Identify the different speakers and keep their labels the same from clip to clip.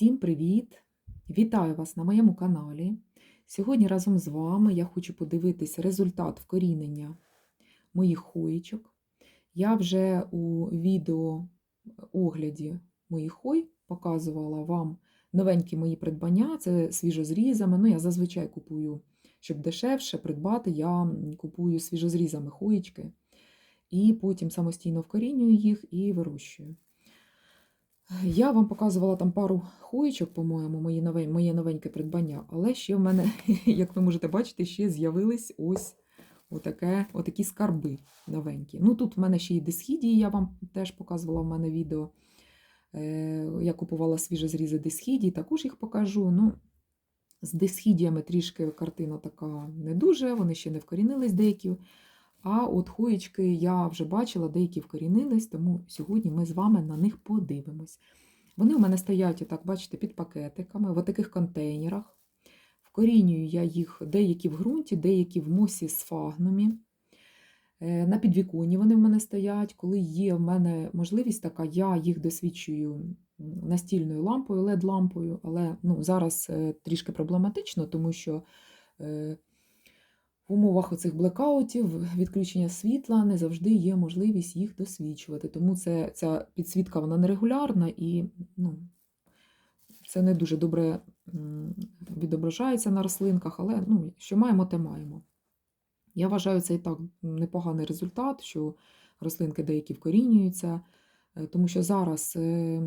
Speaker 1: Всім привіт! Вітаю вас на моєму каналі. Сьогодні разом з вами я хочу подивитись результат вкорінення моїх хоєчок. Я вже у відео огляді моїх хой показувала вам новенькі мої придбання, це свіжозрізами. Ну, я зазвичай купую, щоб дешевше придбати, я купую свіжозрізами хоєчки і потім самостійно вкорінюю їх і вирощую. Я вам показувала там пару хоєчок, по-моєму, мої новень, моє новеньке придбання, але ще в мене, як ви можете бачити, ще з'явились ось отаке, отакі скарби новенькі. Ну Тут в мене ще й дисхідії, я вам теж показувала в мене відео. Е, Я купувала свіже зрізи дисхідій, також їх покажу. Ну, З дисхідіями трішки картина така не дуже, вони ще не вкорінились деякі. А от хоєчки я вже бачила, деякі вкорінились, тому сьогодні ми з вами на них подивимось. Вони у мене стоять, отак, бачите, під пакетиками, в таких контейнерах. Вкорінюю я їх деякі в ґрунті, деякі в мосі з фагнумі. Е, На підвіконні вони в мене стоять. Коли є в мене можливість така, я їх досвідчую настільною лампою, LED-лампою, але ну, зараз е, трішки проблематично, тому що. В умовах оцих блекаутів, відключення світла не завжди є можливість їх досвідчувати. Тому це, ця підсвітка вона нерегулярна і ну, це не дуже добре відображається на рослинках, але ну, що маємо, те маємо. Я вважаю, це і так непоганий результат, що рослинки деякі вкорінюються, е, тому що зараз е,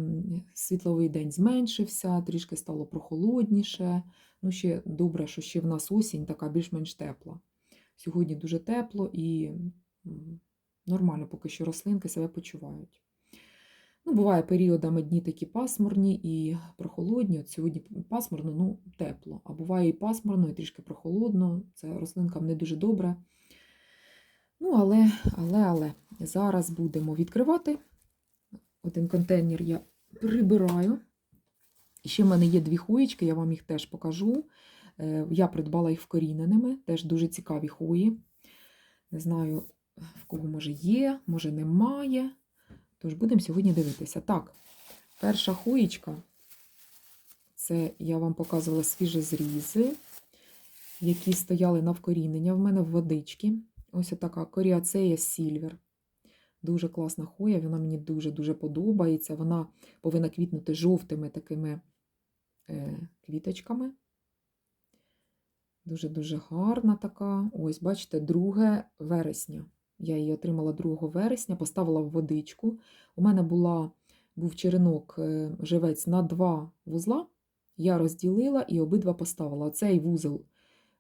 Speaker 1: світловий день зменшився, трішки стало прохолодніше. Ну, ще добре, що ще в нас осінь така більш-менш тепла. Сьогодні дуже тепло і нормально поки що рослинки себе почувають. Ну, Буває періодами дні такі пасмурні і прохолодні. От Сьогодні пасмурно, ну тепло. А буває і пасмурно, і трішки прохолодно. Це рослинкам не дуже добре. Ну, але, але, але, зараз будемо відкривати. Один контейнер я прибираю. І ще в мене є дві хуєчки, я вам їх теж покажу. Е, Я придбала їх вкоріненими, теж дуже цікаві хвої. Не знаю, в кого може є, може немає. Тож будемо сьогодні дивитися. Так, перша хуєчка це я вам показувала свіжі зрізи, які стояли на вкорінення в мене в водички. Ось така коріацея Сільвер. Дуже класна хуя, вона мені дуже-дуже подобається. Вона повинна квітнути жовтими такими е, квіточками. Дуже-дуже гарна така. Ось, бачите, 2 вересня. Я її отримала 2 вересня, поставила в водичку. У мене була, був черенок е, живець на два вузла. Я розділила і обидва поставила. Цей вузол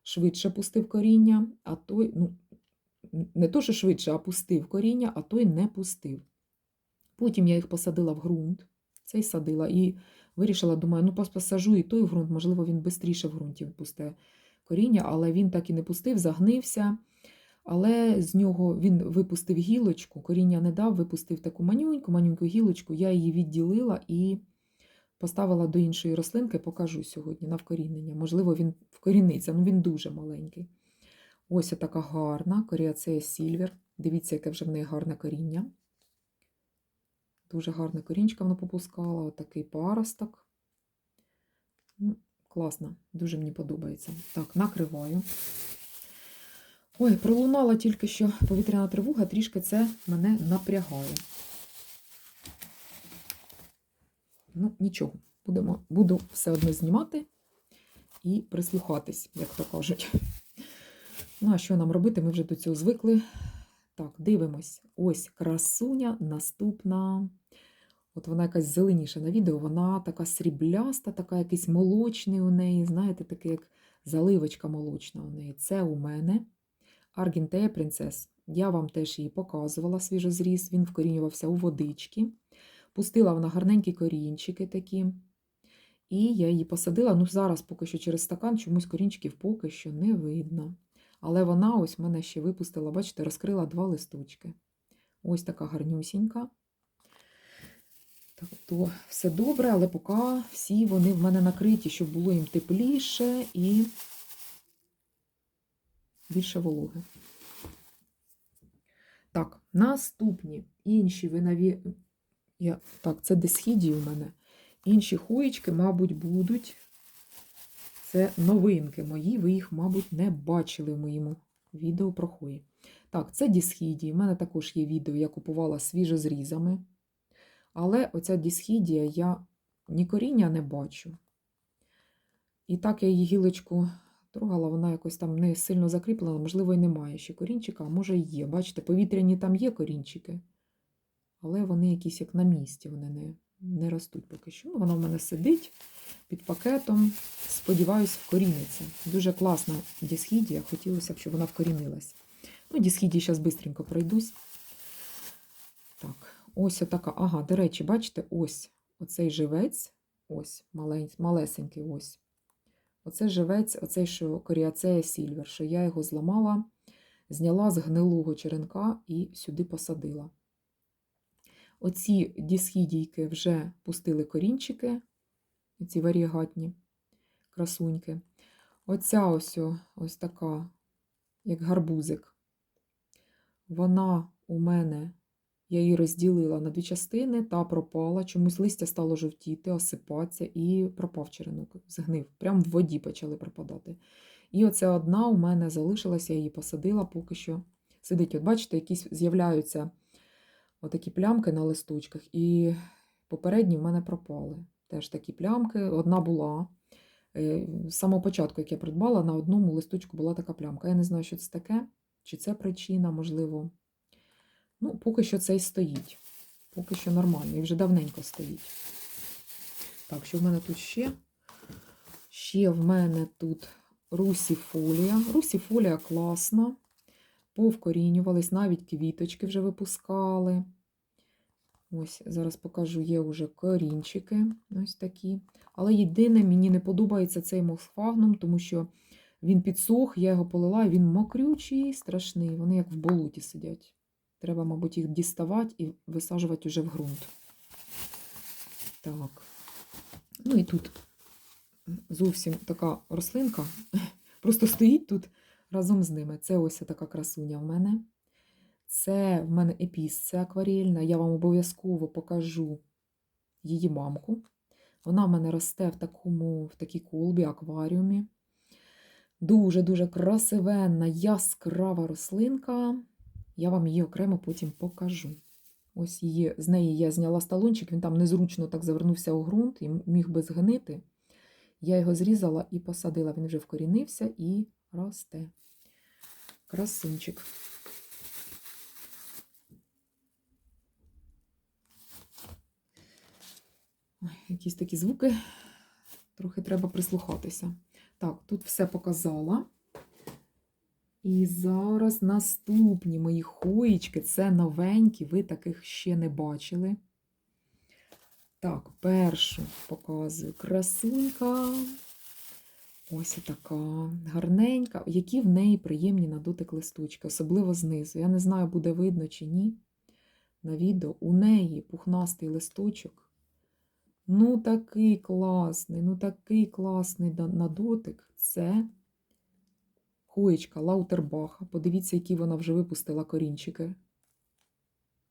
Speaker 1: швидше пустив коріння, а той, ну, не то, що швидше, а пустив коріння, а той не пустив. Потім я їх посадила в ґрунт, цей садила, і вирішила, думаю, ну посажу і той в ґрунт, можливо, він швидше в ґрунті пусте коріння, але він так і не пустив, загнився. Але з нього він випустив гілочку, коріння не дав, випустив таку манюньку, манюньку гілочку, я її відділила і поставила до іншої рослинки, покажу сьогодні на вкорінення. Можливо, він вкоріниться, ну він дуже маленький. Ось така гарна коріацея Сільвер. Дивіться, яке вже в неї гарне коріння. Дуже гарне корінчка вона попускала, отакий паросток. Класно, дуже мені подобається. Так, накриваю. Ой, пролунала тільки що повітряна тривога, трішки це мене напрягає. Ну, нічого, будемо, буду все одно знімати і прислухатись, як то кажуть. Ну, а що нам робити? Ми вже до цього звикли. Так, дивимось. Ось красуня наступна. От вона якась зеленіша на відео, вона така срібляста, така якийсь молочний у неї, знаєте, таке як заливочка молочна у неї. Це у мене Аргентея Принцес. Я вам теж її показувала свіжозріз, він вкорінювався у водички. Пустила вона гарненькі корінчики такі. І я її посадила. Ну, зараз поки що через стакан чомусь корінчиків поки що не видно. Але вона ось мене ще випустила, бачите, розкрила два листочки. Ось така гарнюсінька. То все добре, але поки всі вони в мене накриті, щоб було їм тепліше і більше вологи. Так, наступні інші винові. Я... Так, це десхідії у мене. Інші хуєчки, мабуть, будуть. Це новинки мої, ви їх, мабуть, не бачили в моєму відео про хої. Так, це дісхідії. У мене також є відео, я купувала свіжо зрізами. Але оця дісхідія я ні коріння не бачу. І так я її гілочку трогала, вона якось там не сильно закріплена, можливо, і немає ще корінчика, а може і є. Бачите, повітряні там є корінчики, але вони якісь як на місці, вони не, не ростуть поки що. Ну, Вона в мене сидить під пакетом. Сподіваюсь, вкоріниться. Дуже класна дісхідія, хотілося б, щоб вона вкорінилась. Ну, дісхідії зараз швидко пройдусь. Так, ось отака. Ага, до речі, бачите, ось оцей живець, ось малесенький ось. Оце живець, оцей, що коріацея сільвер, що я його зламала, зняла з гнилого черенка і сюди посадила. Оці дісхідійки вже пустили корінчики, ці варігатні красуньки. Оця ось, ось така, як гарбузик. Вона у мене, я її розділила на дві частини та пропала. Чомусь листя стало жовтіти, осипатися і пропав черенок, згнив. Прям в воді почали пропадати. І оця одна у мене залишилася, я її посадила, поки що сидить. От бачите, якісь з'являються отакі плямки на листочках, і попередні в мене пропали. Теж такі плямки. Одна була. Е, З самого початку, як я придбала, на одному листочку була така плямка. Я не знаю, що це таке, чи це причина, можливо. Ну, поки що це і стоїть. Поки що нормально, і вже давненько стоїть. Так, що в мене тут ще? Ще в мене тут русіфолія. Русіфолія класна. Повкорінювались, навіть квіточки вже випускали. Ось, зараз покажу, є вже корінчики. Ось такі. Але єдине, мені не подобається цей мосфагнум, тому що він підсох, я його полила, він мокрючий, страшний. Вони як в болоті сидять. Треба, мабуть, їх діставати і висаджувати вже в ґрунт. Так. Ну і тут зовсім така рослинка. Просто стоїть тут разом з ними. Це ось така красуня в мене. Це в мене епіс, це акварельна. Я вам обов'язково покажу її мамку. Вона в мене росте в такому, в такій колбі, акваріумі. Дуже-дуже красивенна, яскрава рослинка. Я вам її окремо потім покажу. Ось її, з неї я зняла сталончик, він там незручно так завернувся у ґрунт і міг би згнити. Я його зрізала і посадила. Він вже вкорінився і росте. Красунчик. Ой, якісь такі звуки. Трохи треба прислухатися. Так, тут все показала. І зараз наступні мої хоїчки. Це новенькі, ви таких ще не бачили. Так, першу показую красунька. Ось така гарненька, які в неї приємні на дотик листочки, особливо знизу. Я не знаю, буде видно чи ні. На відео у неї пухнастий листочок. Ну, такий класний, ну такий класний на дотик. Це хоєчка Лаутербаха. Подивіться, які вона вже випустила корінчики.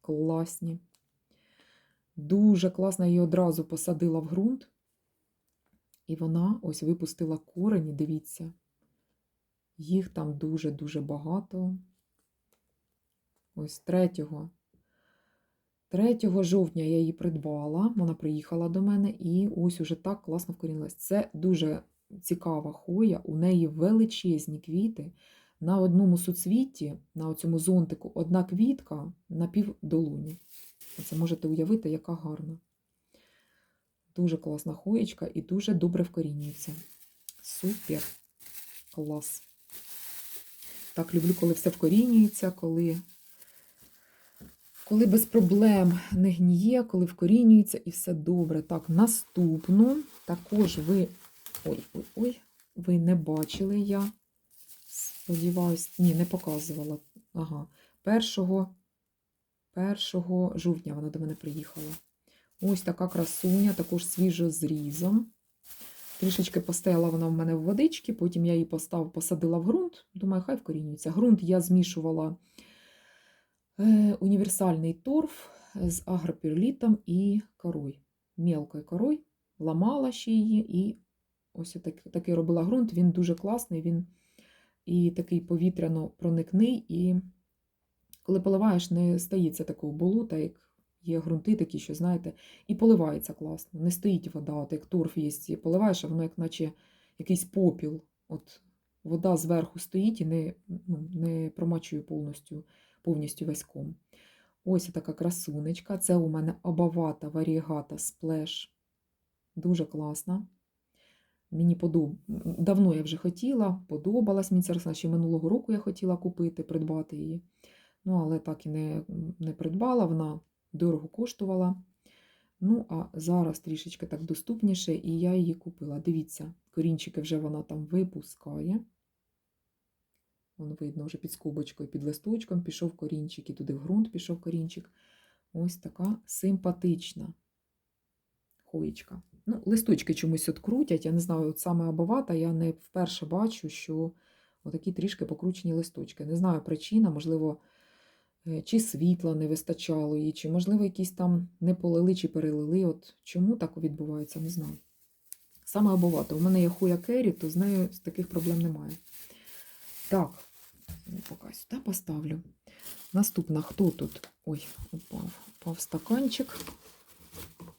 Speaker 1: Класні. Дуже класно, її одразу посадила в ґрунт. І вона ось випустила корені, дивіться. Їх там дуже-дуже багато. Ось 3, 3 жовтня я її придбала, вона приїхала до мене і ось уже так класно вкорінилась. Це дуже цікава хоя, у неї величезні квіти. На одному суцвітті, на цьому зонтику, одна квітка на півдолоні. Це можете уявити, яка гарна. Дуже класна хоєчка і дуже добре вкорінюється. Супер. Клас. Так, люблю, коли все вкорінюється, коли, коли без проблем не гніє, коли вкорінюється і все добре. Так, наступну також ви. Ой-ой-ой, ви не бачили я. Сподіваюсь, ні, не показувала. Ага. Першого, першого жовтня вона до мене приїхала. Ось така красуня, також свіжо зрізом. Трішечки постояла вона в мене в водички, потім я її постав, посадила в ґрунт. Думаю, хай вкорінюється. Ґрунт я змішувала е, універсальний торф з агропірлітом і корой. Мелкою корой. ламала ще її, і ось так, такий робила ґрунт. Він дуже класний, він і такий повітряно проникний, і коли поливаєш, не стається такого болота, як є ґрунти такі, що, знаєте, і поливається класно. Не стоїть вода, от як торф є, поливаєш, а воно як наче якийсь попіл. От вода зверху стоїть і не, ну, не промачує повністю, повністю весь ком. Ось така красунечка. Це у мене обавата варігата сплеш. Дуже класна. Мені подоб... Давно я вже хотіла, подобалась мені ця рослина. Ще минулого року я хотіла купити, придбати її. Ну, але так і не, не придбала, вона дорого коштувала. Ну, а зараз трішечки так доступніше, і я її купила. Дивіться, корінчики вже вона там випускає. Вон видно, вже під скобочкою, під листочком пішов корінчик, і туди в ґрунт пішов корінчик. Ось така симпатична хоєчка. Ну, листочки чомусь от крутять, я не знаю, от саме абовата, я не вперше бачу, що отакі трішки покручені листочки. Не знаю причина, можливо, е, чи світла не вистачало їй, чи, можливо, якісь там не полили чи перелили. От чому так відбувається, не знаю. Саме абовата. У мене є хуя кері, то з нею таких проблем немає. Так, поки сюди поставлю. Наступна, хто тут? Ой, упав. Упав стаканчик.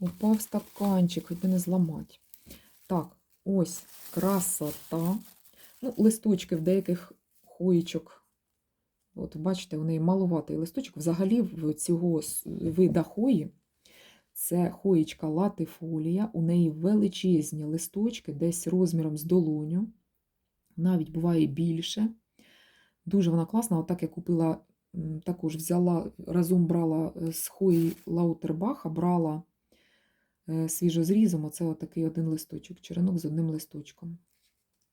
Speaker 1: Упав стаканчик, хоч би не зламати. Так, ось красота. Ну, листочки в деяких хоїчок. От, бачите, у неї малуватий листочок. Взагалі, в цього вида хої це хоїчка латифолія. У неї величезні листочки, десь розміром з долоню. Навіть буває більше. Дуже вона класна. Отак я купила, також взяла, разом брала е, з хої Лаутербаха, брала свіжозрізом. Оце отакий один листочок, черенок з одним листочком.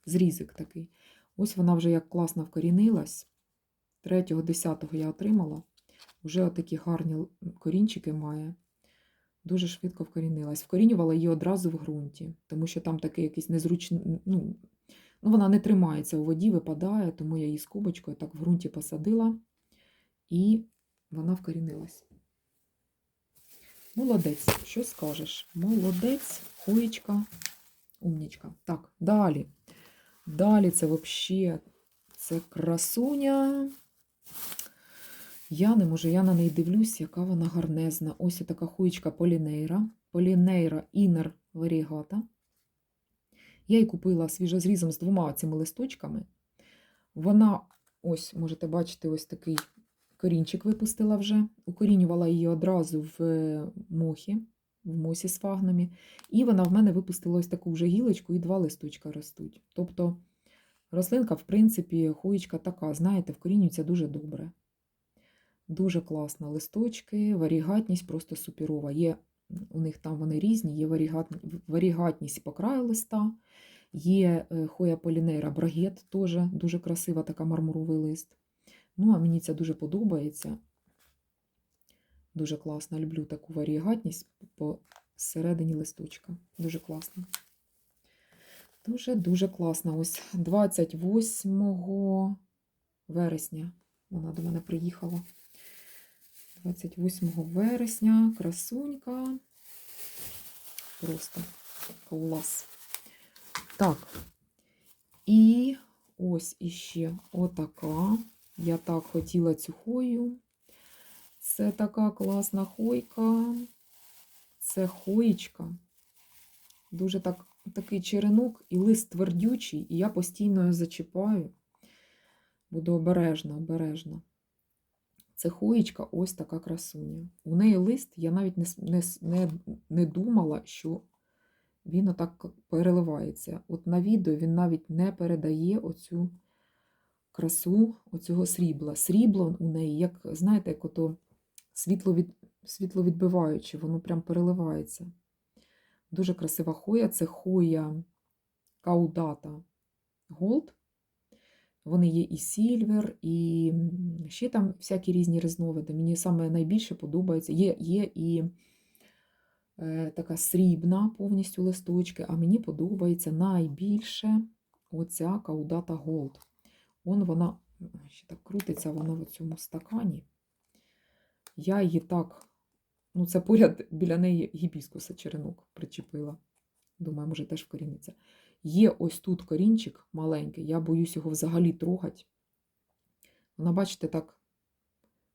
Speaker 1: Зрізик такий. Ось вона вже як класно вкорінилась. 3-10 я отримала. Вже отакі гарні корінчики має. Дуже швидко вкорінилась. Вкорінювала її одразу в ґрунті, тому що там такий якийсь незручний. Ну, ну, вона не тримається у воді, випадає, тому я її скобочкою так в ґрунті посадила, і вона вкорінилась. Молодець, що скажеш? Молодець, хоєчка, умнічка. Так, далі. Далі це взагалі це красуня. Я не можу, я на неї дивлюсь, яка вона гарнезна. Ось така хуєчка Полінейра. Полінейра Інер Варігата. Я її купила свіжозрізом з двома цими листочками. Вона, ось, можете бачити, ось такий корінчик випустила вже. Укорінювала її одразу в е, мохі, в мосі з фагнами. І вона в мене випустила ось таку вже гілочку і два листочка ростуть. Тобто рослинка, в принципі, хоєчка така, знаєте, вкорінюється дуже добре. Дуже класна листочки, варігатність просто суперова. Є у них там вони різні, є варігатність по краю листа, є е, хоя полінейра брагет, теж дуже красива така мармуровий лист. Ну, а мені це дуже подобається. Дуже класно. Люблю таку варігатність по середині листочка. Дуже класно. Дуже-дуже класно. Ось 28 вересня вона до мене приїхала. 28 вересня, красунька. Просто клас. Так. І ось іще отака. Я так хотіла цю хою. Це така класна хойка. Це хоєчка. Дуже так, такий черенок і лист твердючий, і я постійно його зачіпаю. Буду обережна, обережна. Це хоєчка ось така красуня. У неї лист, я навіть не, не, не, не думала, що він отак переливається. От на відео він навіть не передає оцю красу оцього срібла. Срібло у неї, як, знаєте, як ото світло, від, світловідбиваюче, воно прям переливається. Дуже красива хоя. Це хоя каудата Голд. Вони є і сільвер, і ще там всякі різні різновиди. Мені саме найбільше подобається. Є, є і е, така срібна повністю листочки, а мені подобається найбільше оця каудата Голд. Он вона ще так крутиться, вона в цьому стакані. Я її так, ну це поряд біля неї гібіскуса черенок причепила. Думаю, може теж вкоріниться. Є ось тут корінчик маленький, я боюсь його взагалі трогати. Вона, бачите, так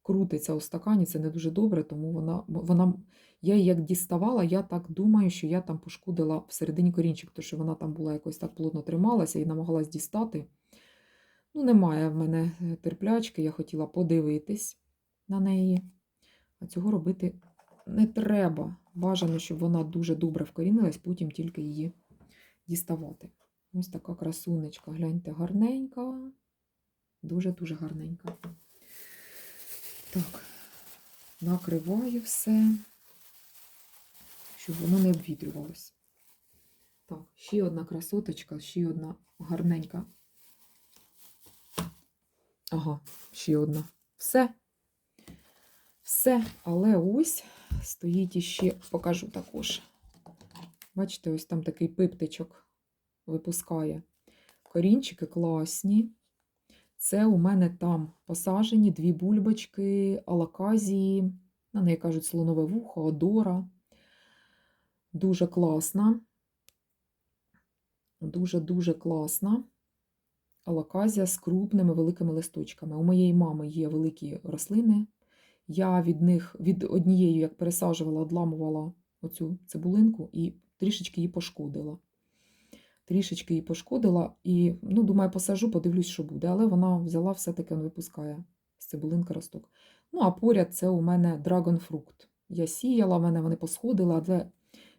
Speaker 1: крутиться у стакані, це не дуже добре, тому вона, вона я її як діставала, я так думаю, що я там пошкодила всередині корінчик, тому що вона там була якось так плотно трималася і намагалась дістати. Ну, немає в мене е, терплячки, я хотіла подивитись на неї. А цього робити не треба. Бажано, щоб вона дуже добре вкорінилась, потім тільки її діставати. Ось така красунечка, гляньте, гарненька. Дуже-дуже гарненька. Так, накриваю все, щоб воно не обвітрювалося. Так, ще одна красоточка, ще одна гарненька. Ага, ще одна. Все. Все, але ось стоїть іще, покажу також. Бачите, ось там такий пиптичок випускає. Корінчики класні. Це у мене там посажені дві бульбочки, алаказії, на неї кажуть слонове вухо, одора. Дуже класна. Дуже-дуже класна. Алаказія з крупними великими листочками. У моєї мами є великі рослини. Я від них, від однієї, як пересаджувала, одламувала оцю цибулинку і трішечки її пошкодила. Трішечки її пошкодила і, ну, думаю, посажу, подивлюсь, що буде. Але вона взяла, все-таки випускає з цибулинка росток. Ну, а поряд це у мене драгонфрукт. Я сіяла, в мене вони посходили, але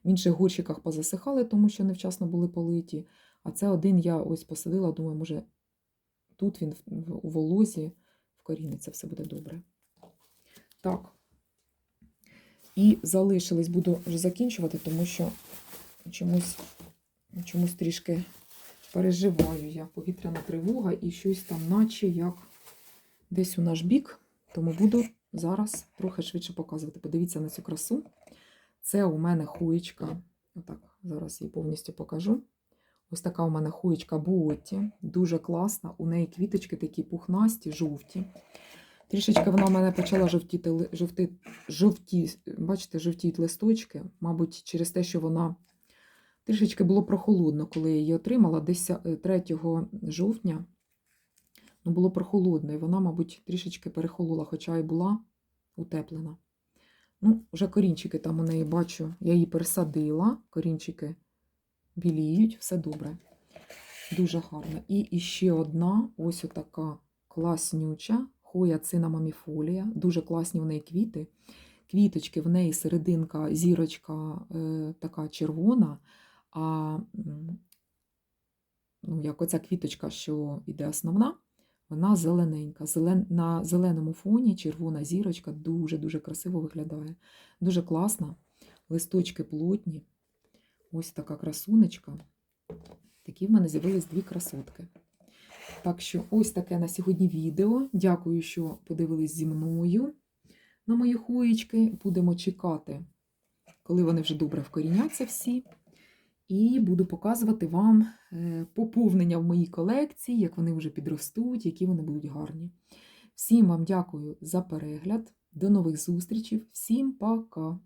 Speaker 1: в інших горщиках позасихали, тому що невчасно були политі. А це один я ось посадила, думаю, може, тут він у волозі вкоріниться, все буде добре. Так. І залишились, буду вже закінчувати, тому що чомусь, чомусь трішки переживаю я. Повітряна тривога і щось там, наче як десь у наш бік. Тому буду зараз трохи швидше показувати. Подивіться на цю красу. Це у мене хуєчка. Отак, зараз її повністю покажу. Ось така у мене хуєчка Буоті. Дуже класна. У неї квіточки такі пухнасті, жовті. Трішечки вона в мене почала жовтіти, жовти, жовті, бачите, жовтіють листочки. Мабуть, через те, що вона трішечки було прохолодно, коли я її отримала, десь е, 3 жовтня. Ну, було прохолодно, і вона, мабуть, трішечки перехолола, хоча і була утеплена. Ну, вже корінчики там у неї бачу, я її пересадила, корінчики біліють, все добре. Дуже гарно. І іще одна, ось отака класнюча хоя цинамаміфолія. Дуже класні в неї квіти. Квіточки в неї серединка, зірочка е, така червона, а ну, як оця квіточка, що йде основна, вона зелененька. Зелен... На зеленому фоні червона зірочка дуже-дуже красиво виглядає. Дуже класна. Листочки плотні. Ось така красунечка. Такі в мене з'явились дві красотки. Так що ось таке на сьогодні відео. Дякую, що подивились зі мною на мої хуєчки. Будемо чекати, коли вони вже добре вкоріняться всі. І буду показувати вам е, поповнення в моїй колекції, як вони вже підростуть, які вони будуть гарні. Всім вам дякую за перегляд. До нових зустрічей. Всім пока!